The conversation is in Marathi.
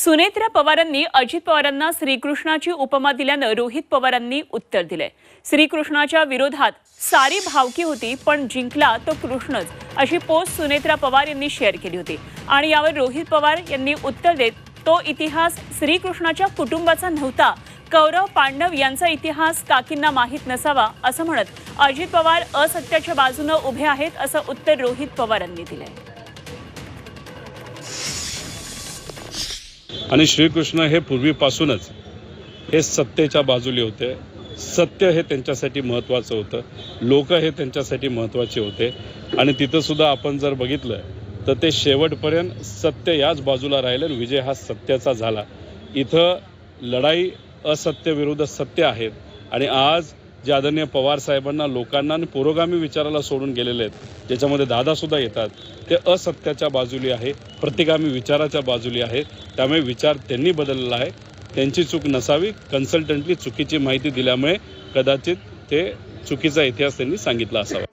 सुनेत्रा पवारांनी अजित पवारांना श्रीकृष्णाची उपमा दिल्यानं रोहित पवारांनी उत्तर दिले श्रीकृष्णाच्या विरोधात सारी भावकी होती पण जिंकला तो कृष्णच अशी पोस्ट सुनेत्रा पवार यांनी शेअर केली होती. आणि यावर रोहित पवार यांनी उत्तर देत तो इतिहास श्रीकृष्णाच्या कुटुंबाचा नव्हता कौरव पांडव यांचा इतिहास काकींना माहीत नसावा असं म्हणत अजित पवार असत्याच्या बाजूनं उभे आहेत असं उत्तर रोहित पवारांनी दिलंय. आणि श्रीकृष्ण हे पूर्वीपासूनच हे सत्तेच्या बाजूले होते. सत्य हे त्यांच्यासाठी महत्त्वाचं होतं. लोक हे त्यांच्यासाठी महत्त्वाचे होते. आणि तिथंसुद्धा आपण जर बघितलं तर ते शेवटपर्यंत सत्य याच बाजूला राहिलं आणि विजय हा सत्याचा झाला. इथं लढाई असत्य विरुद्ध सत्य आहेत. आणि आज जे आदरणीय पवार साहेबांना लोकांना आणि पुरोगामी विचाराला सोडून गेलेले आहेत ज्याच्यामध्ये दादासुद्धा येतात ते असत्याच्या बाजूली आहे प्रतिगामी विचाराच्या बाजूली आहे. त्यामुळे विचार त्यांनी बदललेला आहे. त्यांची चूक नसावी कन्सल्टंटली चुकीची माहिती दिल्यामुळे कदाचित ते चुकीचा इतिहास त्यांनी सांगितला असावा.